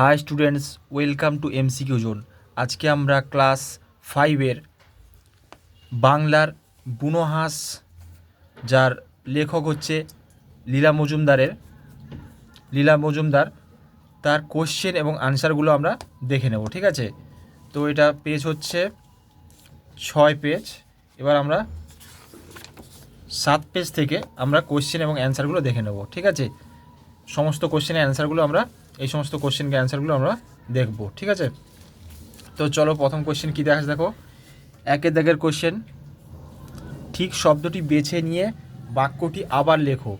Hi students, welcome to MCQ zone আজকে আমরা class ফাইভের বাংলার বুনোহাঁস, যার লেখক হচ্ছে লীলা মজুমদারের, লীলা মজুমদার, তার কোশ্চেন এবং আনসারগুলো আমরা দেখে নেব, ঠিক আছে? তো এটা পেজ হচ্ছে ছয় পেজ এবার আমরা সাত পেজ থেকে আমরা কোশ্চেন এবং অ্যান্সারগুলো দেখে নেব, ঠিক আছে? সমস্ত কোশ্চেনের অ্যান্সারগুলো আমরা এই সমস্ত কোশ্চেনকে অ্যান্সারগুলো আমরা দেখব, ঠিক আছে? তো চলো প্রথম কোশ্চেন কী দেখা দেখো, একের দাগের কোশ্চেন ঠিক শব্দটি বেছে নিয়ে বাক্যটি আবার লেখো।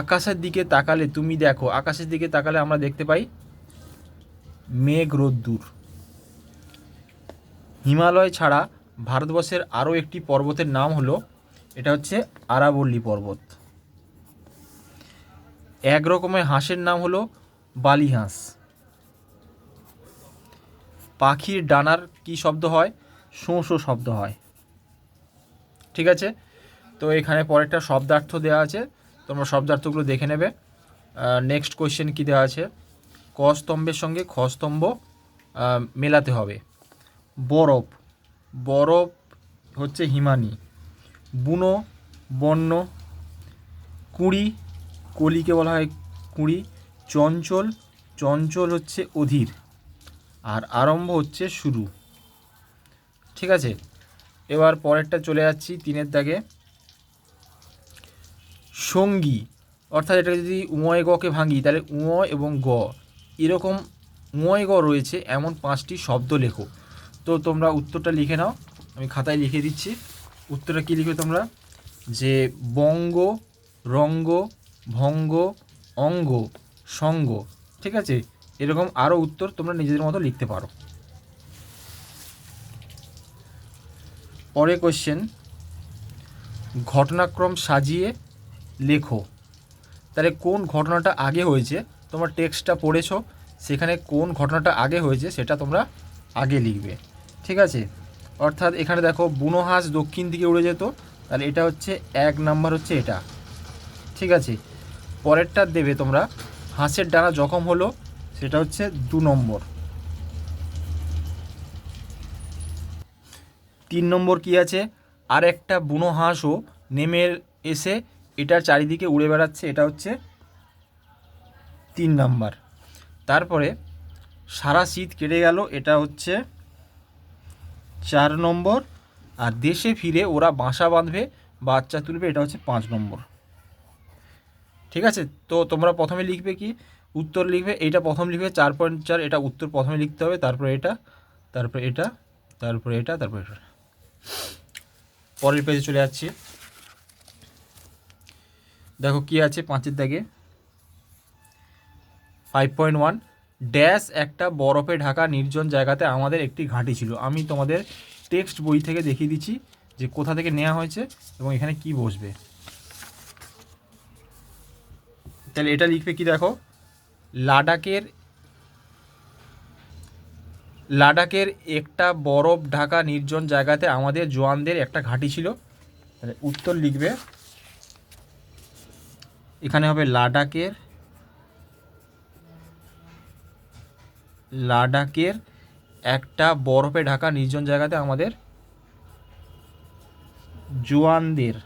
আকাশের দিকে তাকালে, তুমি দেখো, আকাশের দিকে তাকালে আমরা দেখতে পাই মেঘ রোদ্দুর। হিমালয় ছাড়া ভারতবর্ষের আরও একটি পর্বতের নাম হলো, এটা হচ্ছে আরাবল্লী পর্বত। এক রকমের হাঁসের নাম হলো বালি হাঁস। পাখির ডানার কি শব্দ হয়? শোঁ শোঁ শব্দ হয়। ঠিক আছে? তো এখানে পরেরটা শব্দার্থ দেওয়া আছে। তোমরা শব্দার্থগুলো দেখে নেবে। নেক্সট কোয়েশ্চেন কী দেওয়া আছে? ক সঙ্গে খ স্তম্ভ মেলাতে হবে। বরফ। বরফ হচ্ছে হিমানি। বুনো, বন্য, কুঁড়ি কলিকে বলা হয় কুঁড়ি, চঞ্চল চঞ্চল হচ্ছে অধীর, আর আরম্ভ হচ্ছে শুরু। ঠিক আছে? এবার পরেরটা চলে যাচ্ছি তিনের দাগে। সঙ্গী, অর্থাৎ এটা যদি উময় গকে ভাঙি, তাহলে উময় এবং গ, এরকম উময় গ রয়েছে, এমন পাঁচটি শব্দ লেখো। তো তোমরা উত্তরটা লিখে নাও, আমি খাতায় লিখে দিচ্ছি। উত্তরটা কী লিখবে তোমরা? যে বঙ্গ, রঙ্গ ভঙ্গ, অঙ্গ, সঙ্গ, ঠিক আছে? এরকম আরও উত্তর তোমরা নিজেদের মতো লিখতে পারো। পরে কোশ্চেন ঘটনাক্রম সাজিয়ে লেখো। তাহলে কোন ঘটনাটা আগে হয়েছে? তোমরা টেক্সটটা পড়েছো, সেখানে কোন ঘটনাটা আগে হয়েছে সেটা তোমরা আগে লিখবে। ঠিক আছে? অর্থাৎ এখানে দেখো বুনো হাঁস দক্ষিণ দিকে উড়ে যেত, তাহলে এটা হচ্ছে এক, নাম্বার হচ্ছে এটা। ঠিক আছে? পরেরটা দেবে তোমরা। হাঁসের ডানা জখম হলো, সেটা হচ্ছে দু নম্বর। তিন নম্বর কি আছে? আর একটা বুনো হাঁসও নেমে এসে এটার চারিদিকে উড়ে বেড়াচ্ছে, এটা হচ্ছে তিন নাম্বার। তারপরে সারা শীত কেটে গেল, এটা হচ্ছে চার নম্বর। আর দেশে ফিরে ওরা বাসা বাঁধবে, বাচ্চা তুলবে, এটা হচ্ছে পাঁচ নম্বর। ঠিক আছে? তো তোমরা প্রথমে লিখবে কি? উত্তর লিখবে এটা প্রথম লিখবে, চার পয়েন্ট চার, এটা উত্তর প্রথমে লিখতে হবে, তারপরে এটা তারপরে এটা তারপরে এটা তারপরে এটা। পরের পেজে চলে যাচ্ছি। দেখো কি আছে পাঁচের দাগে? ফাইভ পয়েন্ট ওয়ান ড্যাশ একটা বরফে ঢাকা নির্জন জায়গাতে আমাদের একটি ঘাঁটি ছিল। আমি তোমাদের টেক্সট বই থেকে দেখিয়ে দিচ্ছি যে কোথা থেকে নেওয়া হয়েছে এবং এখানে কি বসবে। তাহলে এটা লিখবে কি দেখো? লাডাখের লাডাখের একটা বরফ ঢাকা নির্জন জায়গাতে আমাদের জোয়ানদের একটা ঘাঁটি ছিল। তাহলে উত্তর লিখবে, এখানে হবে লাডাখের লাডাখের একটা বরফে ঢাকা নির্জন জায়গাতে আমাদের জোয়ানদের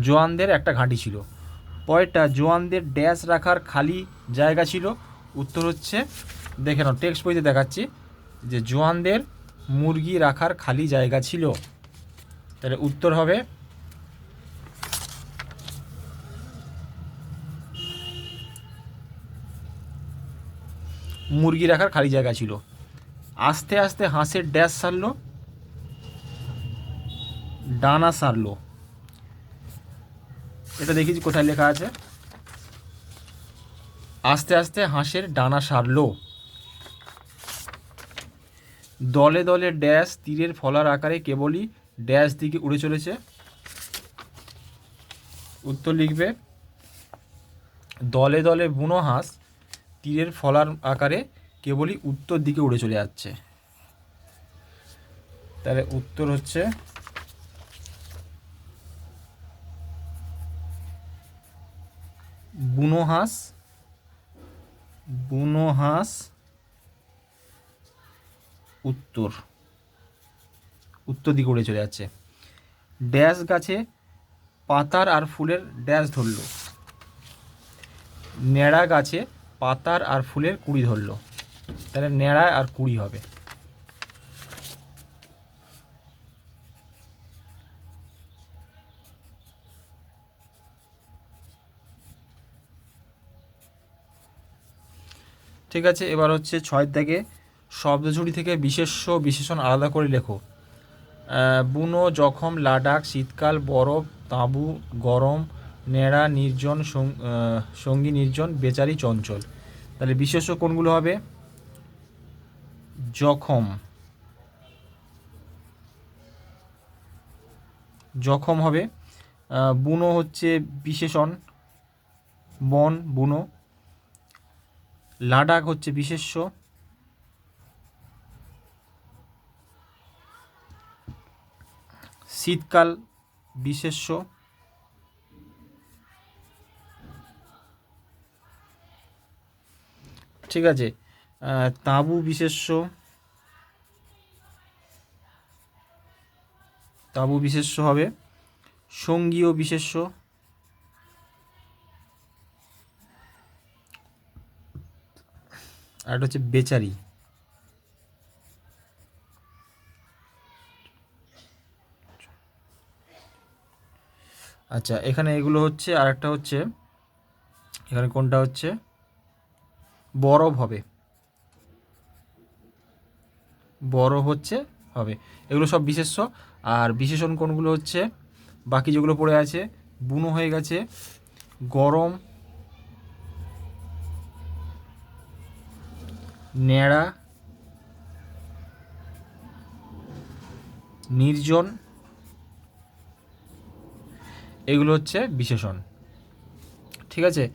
জোয়ানদের একটা ঘাঁটি ছিল। পরেরটা জোয়ানদের ড্যাশ রাখার খালি জায়গা ছিল। উত্তর হচ্ছে, দেখে নাও, টেক্সট বইতে দেখাচ্ছি, যে জোয়ানদের মুরগি রাখার খালি জায়গা ছিল। তাহলে উত্তর হবে, মুরগি রাখার খালি জায়গা ছিল। আস্তে আস্তে হাঁসের ড্যাশ সারলো, ডানা সারলো। এটা দেখেছি কোথায় লেখা আছে। আস্তে আস্তে হাঁসের ডানা সারলো। দলে দলে ড্যাশ তীরের ফলার আকারে কেবলই ড্যাশ দিকে উড়ে চলেছে। উত্তর লিখবে, দলে দলে বুনো হাঁস তীরের ফলার আকারে কেবলই উত্তর দিকে উড়ে চলে যাচ্ছে। তাহলে উত্তর হচ্ছে বুনো হাঁস বুনো হাঁস, উত্তর উত্তর দিকে উড়ে চলে যাচ্ছে। ড্যাশ গাছে পাতার আর ফুলের ড্যাশ ধরলো। ন্যাড়া গাছে পাতার আর ফুলের কুড়ি ধরলো। তাহলে ন্যাড়া আর কুড়ি হবে। ঠিক আছে, এবার হচ্ছে ছয় থেকে শব্দঝুড়ি থেকে বিশেষ্য বিশেষণ আলাদা করে লেখো। বুনো, জখম, লাডাখ, শীতকাল, বরফ, তাঁবু, গরম নেড়া নির্জন সঙ্গী নির্জন, বেচারি, চঞ্চল। তাহলে বিশেষ্য কোনগুলো হবে? জখম। জখম হবে বুনো হচ্ছে বিশেষণ, বন, বুনো। লাডাখ হচ্ছে বিশেষ্য। শীতকাল বিশেষ্য। ঠিক আছে তাঁবু বিশেষ্য। তাঁবু বিশেষ্য হবে। সঙ্গীয় বিশেষ্য। আর একটা হচ্ছে বেচারি। আচ্ছা এখানে এগুলো হচ্ছে আর একটা হচ্ছে, এখানে কোনটা হচ্ছে? বরফ হবে। বরফ হচ্ছে, হবে। এগুলো সব বিশেষ্য। আর বিশেষণ কোনগুলো হচ্ছে? বাকি যেগুলো পড়ে আছে, বুনো হয়ে গেছে, গরম ন্যাড়া, নির্জন, এগুলো হচ্ছে বিশেষণ। ঠিক আছে?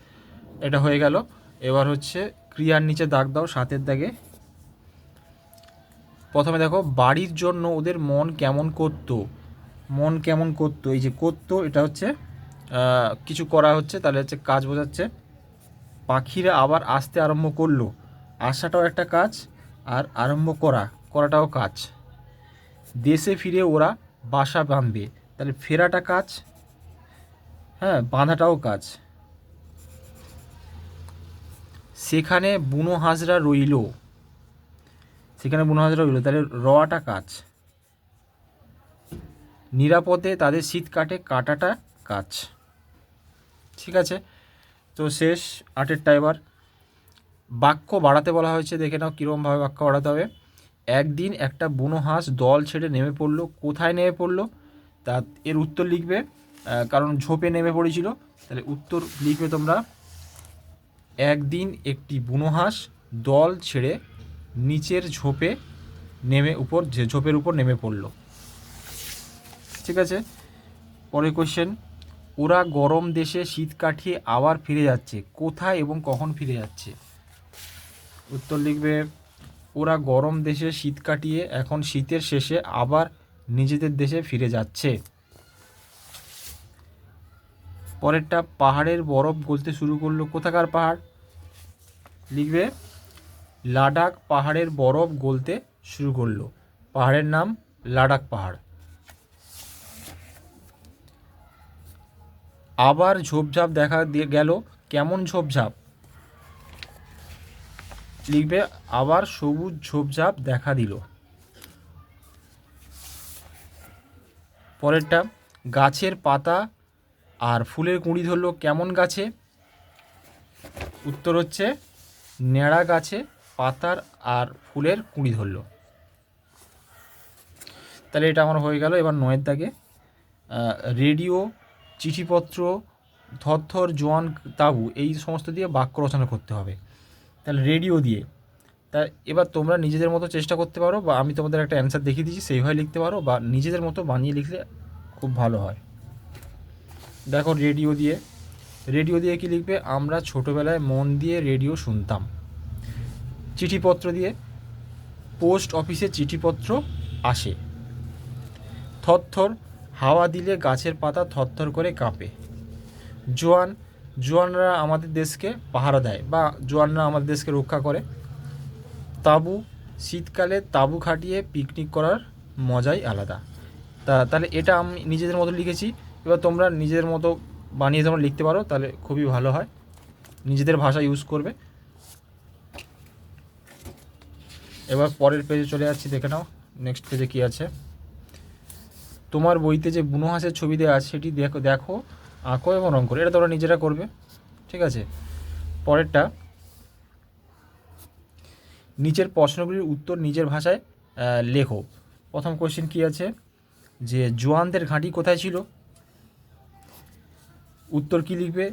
এটা হয়ে গেল। এবার হচ্ছে ক্রিয়ার নিচে দাগ দাও, সাতের দাগে। প্রথমে দেখো, বাড়ির জন্য ওদের মন কেমন করতো? মন কেমন করতো? এই যে করতো, এটা হচ্ছে কিছু করা হচ্ছে, তাহলে হচ্ছে কাজ বোঝাচ্ছে। পাখিরা আবার আসতে আরম্ভ করল। আসাটাও একটা কাজ আর আরম্ভ করা, করাটাও কাজ। দেশে ফিরে ওরা বাসা বাঁধবে। তাহলে ফেরাটা কাজ? হ্যাঁ বাঁধাটাও কাজ। সেখানে বুনো হাজরা রইল। সেখানে বুনো হাজরা রইল। তাহলে রওয়াটা কাজ। নিরাপদে তাদের শীত কাটে, কাটাটা কাজ। ঠিক আছে? তো শেষ আটেরটা এবার। বাক্য বাড়াতে বলা হয়েছে, দেখে নাও কীরকমভাবে বাক্য বাড়াতে হবে। একদিন একটা বুনো হাঁস দল ছেড়ে নেমে পড়ল। কোথায় নেমে পড়ল? তা এর উত্তর লিখবে কারণ ঝোপে নেমে পড়েছিল। তাহলে উত্তর লিখবে তোমরা, একদিন একটি বুনো হাঁস দল ছেড়ে নিচের ঝোপে নেমে উপর ঝোপের উপর নেমে পড়ল। ঠিক আছে? পরের কোশ্চেন ওরা গরম দেশে শীত কাটিয়ে আবার ফিরে যাচ্ছে। কোথায় এবং কখন ফিরে যাচ্ছে? উত্তর লিখবে ওরা গরম দেশে শীত কাটিয়ে এখন শীতের শেষে আবার নিজেদের দেশে ফিরে যাচ্ছে। পরেরটা, পাহাড়ের বরফ গলতে শুরু করল কোথাকার পাহাড়? লিখবে, লাডাখ পাহাড়ের বরফ গলতে শুরু করল। পাহাড়ের নাম লাডাখ পাহাড়। আবার ঝোপঝাপ দেখা দিয়ে গেল, কেমন ঝোপঝাপ? লিখবে আবার সবুজ ঝোপঝাপ দেখা দিল। পরেরটা, গাছের পাতা আর ফুলের কুঁড়ি ধরলো কেমন গাছে? উত্তর হচ্ছে, ন্যাড়া গাছে পাতার আর ফুলের কুঁড়ি ধরলো। তাহলে এটা আমার হয়ে গেল এবার নয়ের দাগে। রেডিও, চিঠিপত্র থরথর জোয়ান তাবু, এই সমস্ত দিয়ে বাক্য রচনা করতে হবে। তাহলে রেডিও দিয়ে। তা এবার তোমরা নিজেদের মতো চেষ্টা করতে পারো বা আমি তোমাদের একটা অ্যান্সার দেখিয়ে দিচ্ছি সেইভাবে লিখতে পারো বা নিজেদের মতো বানিয়ে লিখলে খুব ভালো হয়। দেখো রেডিও দিয়ে। রেডিও দিয়ে কি লিখবে? আমরা ছোটোবেলায় মন দিয়ে রেডিও শুনতাম। চিঠিপত্র দিয়ে। পোস্ট অফিসে চিঠিপত্র আসে। থরথর হাওয়া দিলে গাছের পাতা থরথর করে কাঁপে। জোয়ান জোয়ানরা আমাদের দেশকে পাহারা দেয় বা জোয়ানরা আমাদের দেশকে রক্ষা করে। তাঁবু, শীতকালে তাঁবু খাটিয়ে পিকনিক করার মজাই আলাদা। তা, তাহলে এটা আমি নিজেদের মতো লিখেছি। এবার তোমরা নিজেদের মতো বানিয়ে তোমরা লিখতে পারো, তাহলে খুবই ভালো হয়। নিজেদের ভাষা ইউজ করবে। এবার পরের পেজে চলে যাচ্ছি, দেখে নাও নেক্সট পেজে কী আছে। তোমার বইতে যে বুনো হাঁসের ছবি দেওয়া আছে, সেটি দেখো দেখো। আঁকো এবং রং করো? এটা তোমরা নিজেরা করবে। ঠিক আছে? পরেরটা। নিচের প্রশ্নগুলির উত্তর নিজের ভাষায় লেখো। প্রথম কোশ্চেন কী আছে? যে জোয়ানদের ঘাঁটি কোথায় ছিল? উত্তর কী লিখবে?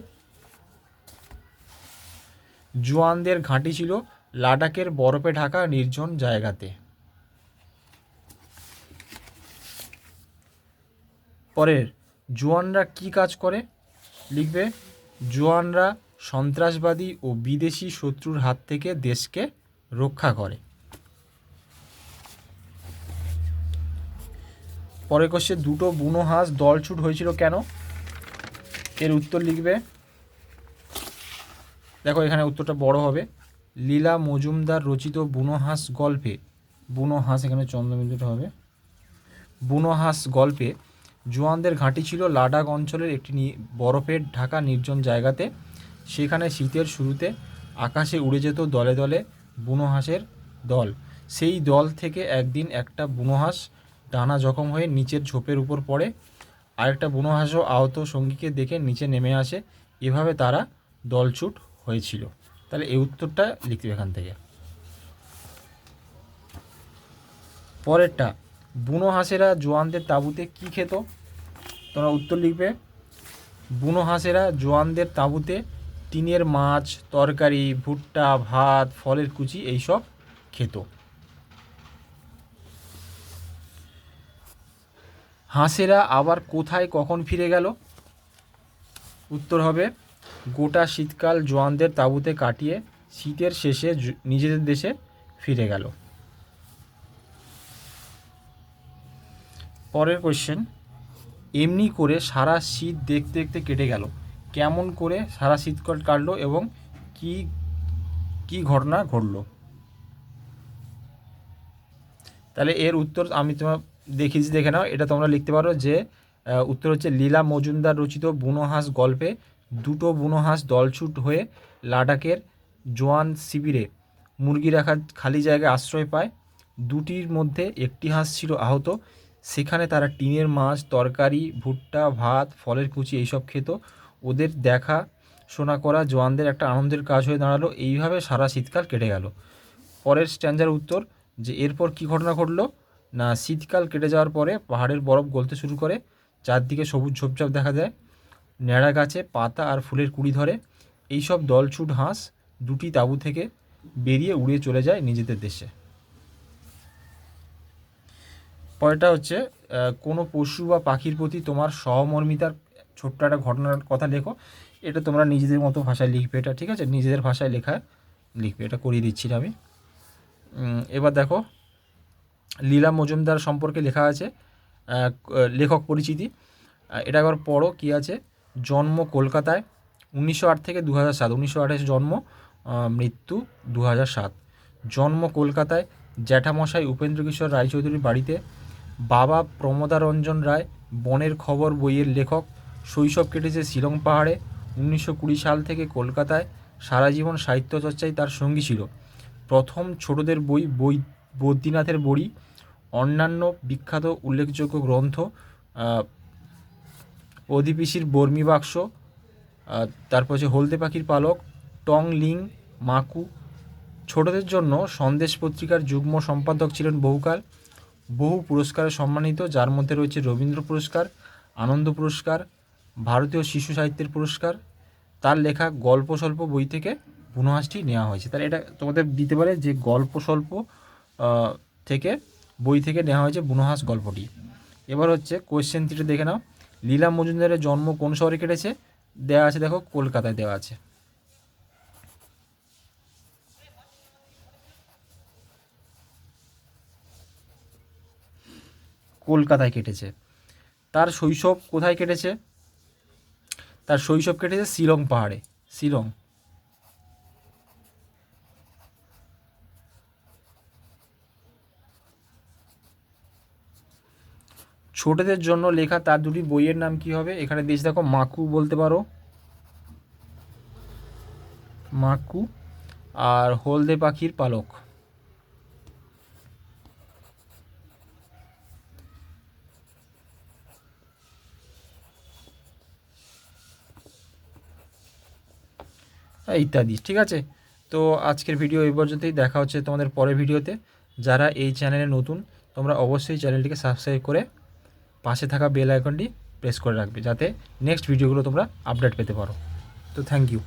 জোয়ানদের ঘাঁটি ছিল লাডাখের বরফে ঢাকা নির্জন জায়গাতে। পরের। জোয়ানরা কি কাজ করে? লিখবে, জোয়ানরা সন্ত্রাসবাদী ও বিদেশি শত্রুর হাত থেকে দেশকে রক্ষা করে। পরে কোশ্চেন দুটো বুনো হাঁস দলছুট হয়েছিল কেন? এর উত্তর লিখবে, দেখো, এখানে উত্তরটা বড় হবে। লীলা মজুমদার রচিত বুনো হাঁস গল্পে বুনো হাঁস এখানে চন্দ্রবিন্দুটা হবে। বুনো হাঁস গল্পে জোয়ানদের ঘাঁটি ছিল লাডাখ অঞ্চলের একটি বরফের ঢাকা নির্জন জায়গাতে। সেখানে শীতের শুরুতে আকাশে উড়ে যেত দলে দলে বুনো হাঁসের দল। সেই দল থেকে একদিন একটা বুনো হাঁস ডানা জখম হয়ে নিচের ঝোপের উপর পড়ে। আরেকটা বুনো হাঁসও আহত সঙ্গীকে দেখে নিচে নেমে আসে। এভাবে তারা দলছুট হয়েছিল। তাহলে এই উত্তরটা লিখতে এখান থেকে। পরেরটা বুনো হাঁসেরা জোয়ানদের তাঁবুতে কি খেত? তোমরা উত্তর লিখবে। বুনো হাঁসেরা জোয়ানদের তাঁবুতে টিনের মাছ, তরকারি, ভুট্টা, ভাত, ফলের কুচি এইসব খেত। হাঁসেরা আবার কোথায় কখন ফিরে গেল? উত্তর হবে, গোটা শীতকাল জোয়ানদের তাঁবুতে কাটিয়ে শীতের শেষে নিজেদের দেশে ফিরে গেল। পরের কোশ্চেন এমনি করে সারা শীত দেখতে দেখতে কেটে গেল। কেমন করে সারা শীতকাল কাটলো এবং কি কি ঘটনা ঘটলো? তাহলে এর উত্তর আমি তোমার দেখিয়েছি দেখে নাও। এটা তোমরা লিখতে পারো যে উত্তর হচ্ছে লীলা মজুমদার রচিত বুনো হাঁস গল্পে দুটো বুনো হাঁস দলছুট হয়ে লাডাখের জোয়ান শিবিরে মুরগি রাখার খালি জায়গায় আশ্রয় পায়। দুটির মধ্যে একটি হাঁস ছিল আহত। সেখানে তারা টিনের মাছ, তরকারি, ভুট্টা, ভাত, ফলের কুচি এইসব খেত। ওদের দেখা শোনা করা, জোয়ানদের একটা আনন্দের কাজ হয়ে দাঁড়াল। এইভাবে সারা শীতকাল কেটে গেল। পরের স্ট্যান্ডার উত্তর যে এরপর কি ঘটনা ঘটলো? না, শীতকাল কেটে যাওয়ার পরে পাহাড়ের বরফ গলতে শুরু করে, চারদিকে সবুজ ঝোপঝাপ দেখা যায় ন্যাড়া গাছে পাতা আর ফুলের কুড়ি ধরে। এইসব দলছুট হাঁস দুটি তাঁবু থেকে বেরিয়ে উড়ে চলে যায় নিজেদের দেশে। পরেরটা হচ্ছে কোনো পশু বা পাখির প্রতি তোমার সহমর্মিতার ছোট্ট একটা ঘটনার কথা লেখো। এটা তোমরা নিজেদের মতো ভাষায় লিখবে এটা, ঠিক আছে? নিজেদের ভাষায় লেখা লিখবে, এটা করিয়ে দিচ্ছি আমি। এবার দেখো, লীলা মজুমদার সম্পর্কে লেখা আছে লেখক পরিচিতি। এটা একবার পড়ো, কী আছে? জন্ম কলকাতায়, উনিশশো আট থেকে দু হাজার সাত, উনিশশো আঠাশে জন্ম মৃত্যু দু হাজার সাত। জন্ম কলকাতায় জ্যাঠামশাই উপেন্দ্র কিশোর রায়চৌধুরীর বাড়িতে বাবা প্রমোদারঞ্জন রায়, বনের খবর বইয়ের লেখক, শৈশব কেটেছে শিলং পাহাড়ে। উনিশশো কুড়ি সাল থেকে কলকাতায় সারা জীবন সাহিত্য চর্চায় তার সঙ্গী ছিল। প্রথম ছোটদের বই বই বদ্রীনাথের বড়ি, অন্যান্য বিখ্যাত উল্লেখযোগ্য গ্রন্থ অধিপিসির বর্মি বাক্স তারপর হচ্ছে হলদে পাখির পালক, টং লিং, মাকু। ছোটদের জন্য সন্দেশ পত্রিকার যুগ্ম সম্পাদক ছিলেন বহুকাল। বহু পুরস্কারে সম্মানিত, যার মধ্যে রয়েছে রবীন্দ্র পুরস্কার, আনন্দ পুরস্কার, ভারতীয় শিশু সাহিত্যের পুরস্কার। তার লেখা গল্প স্বল্প বই থেকে বুনোহাসটি নেওয়া হয়েছে। তাহলে এটা তোমাদের দিতে পারে যে গল্প স্বল্প থেকে বই থেকে নেওয়া হয়েছে বুনহাস গল্পটি। এবার হচ্ছে কোয়েশ্চেন থ্রিটা দেখে নাও। লীলা মজুমদারের জন্ম কোন শহরে কেটেছে? দেওয়া আছে দেখো, কলকাতায় দেওয়া আছে। কলকাতায় কেটেছে। তার শৈশব কোথায় কেটেছে? তার শৈশব কেটেছে শিলং পাহাড়ে, শিলং। ছোটদের জন্য লেখা তার দুটি বইয়ের নাম কি হবে? এখানে দিয়েছে দেখো, মাকু বলতে পারো। মাকু আর হলদে পাখির পালক। ইত্যাদি, ঠিক আছে? তো আজকের ভিডিও এই পর্যন্তই। দেখা হচ্ছে তোমাদের পরের ভিডিওতে যারা এই চ্যানেলে নতুন, তোমরা অবশ্যই চ্যানেলটিকে সাবস্ক্রাইব করে পাশে থাকা বেল আইকনটি প্রেস করে রাখবে, যাতে নেক্সট ভিডিওগুলো তোমরা আপডেট পেতে পারো। তো থ্যাংক ইউ